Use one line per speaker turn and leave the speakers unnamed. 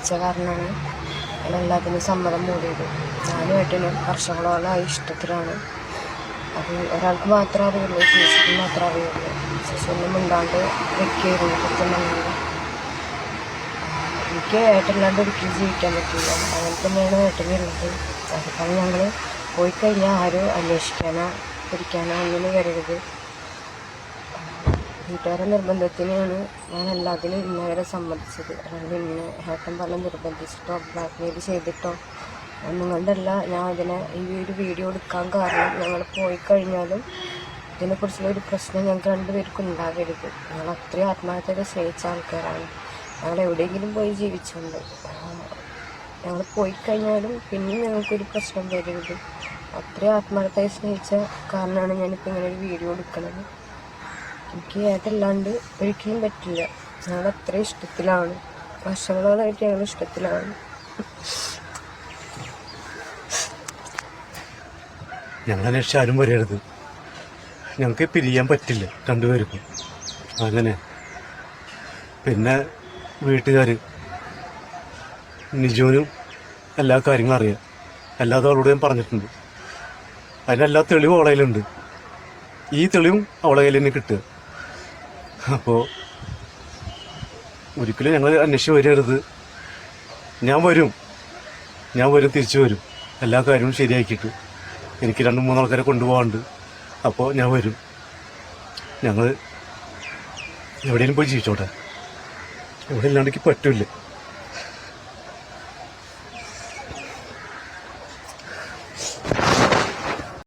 നിർബന്ധിച്ച കാരണമാണ് എല്ലാത്തിനും സമ്മതം മൂടിയത്. ഞാനും ഏട്ടനും വർഷങ്ങളോളമായി ഇഷ്ടത്തിലാണ്. അത് ഒരാൾക്ക് മാത്രമേ അറിയുള്ളൂ ചേച്ചിക്ക് മാത്രമേ അറിയുള്ളൂ. ശിശുവിനും മിണ്ടാണ്ട് വെക്കുകയായിരുന്നു കൃത്യമായി എനിക്ക് ഏട്ടനില്ലാണ്ട് ഒരിക്കലും ജീവിക്കാൻ പറ്റില്ല അങ്ങനെ തന്നെയാണ് ഏട്ടനുള്ളത് അതിപ്പോൾ ഞങ്ങൾ പോയി കഴിഞ്ഞാൽ ആരും അന്വേഷിക്കാനോ പിടിക്കാനോ ഒന്നിനും വരരുത്. വീട്ടുകാരുടെ നിർബന്ധത്തിനാണ് ഞാൻ എല്ലാത്തിനും ഇന്നവരെ സമ്മതിച്ചത്. അതായത് ഇന്നെ ഏട്ടൻ പറഞ്ഞ് നിർബന്ധിച്ചിട്ടോ ബ്ലാക്ക്മെയിൽ ചെയ്തിട്ടോ ഒന്നും ഞാൻ അതിനെ ഈ ഒരു വീഡിയോ എടുക്കാൻ കാരണം ഞങ്ങൾ പോയി കഴിഞ്ഞാലും ഇതിനെക്കുറിച്ചുള്ള ഒരു പ്രശ്നം ഞങ്ങൾക്ക് രണ്ടുപേർക്കും ഉണ്ടാകരുത്. ഞങ്ങൾ അത്രയും ആത്മഹത്യയൊക്കെ സ്നേഹിച്ച ആൾക്കാരാണ്. ഞങ്ങൾ എവിടെയെങ്കിലും പോയി ജീവിച്ചുണ്ട്. ഞങ്ങൾ പോയി കഴിഞ്ഞാലും പിന്നെയും ഞങ്ങൾക്കൊരു പ്രശ്നം വരരുത്. അത്രയും ആത്മാർത്ഥമായി സ്നേഹിച്ച കാരണമാണ് ഞാനിപ്പോൾ ഇങ്ങനെ ഒരു വീഡിയോ എടുക്കുന്നത്. എനിക്ക് ഏതല്ലാണ്ട് ഒരിക്കലും പറ്റില്ല. ഞങ്ങൾ അത്ര ഇഷ്ടത്തിലാണ് വർഷങ്ങളോളായിട്ട് ഞങ്ങൾ ഇഷ്ടത്തിലാണ്.
അന്വേഷിച്ച് ആരും വരരുത് ഞങ്ങൾക്ക് പിരിയാൻ പറ്റില്ല രണ്ടുപേർക്കും. അങ്ങനെ. പിന്നെ വീട്ടുകാർ നിജുവിനും എല്ലാ കാര്യങ്ങളും അറിയാം. എല്ലാതും അവളോട് ഞാൻ പറഞ്ഞിട്ടുണ്ട്. അതിനെല്ലാ തെളിവും അവളെ കയ്യിലുണ്ട്. ഈ തെളിവും അവളെ കയ്യിൽ തന്നെ കിട്ടുക. അപ്പോൾ ഒരിക്കലും ഞങ്ങൾ അന്വേഷിച്ച് വരരുത്. ഞാൻ വരും. ഞാൻ വരും തിരിച്ചു വരും. എല്ലാ കാര്യവും ശരിയാക്കിയിട്ട്. എനിക്ക് രണ്ട് മൂന്ന് ആൾക്കാരെ കൊണ്ടുപോകാണ്ട്. അപ്പോൾ ഞാൻ വരും. ഞങ്ങൾ എവിടെയെങ്കിലും പോയി ജീവിച്ചോട്ടെ. എവിടെ ഇല്ലാണ്ടെങ്കിൽ പറ്റില്ല.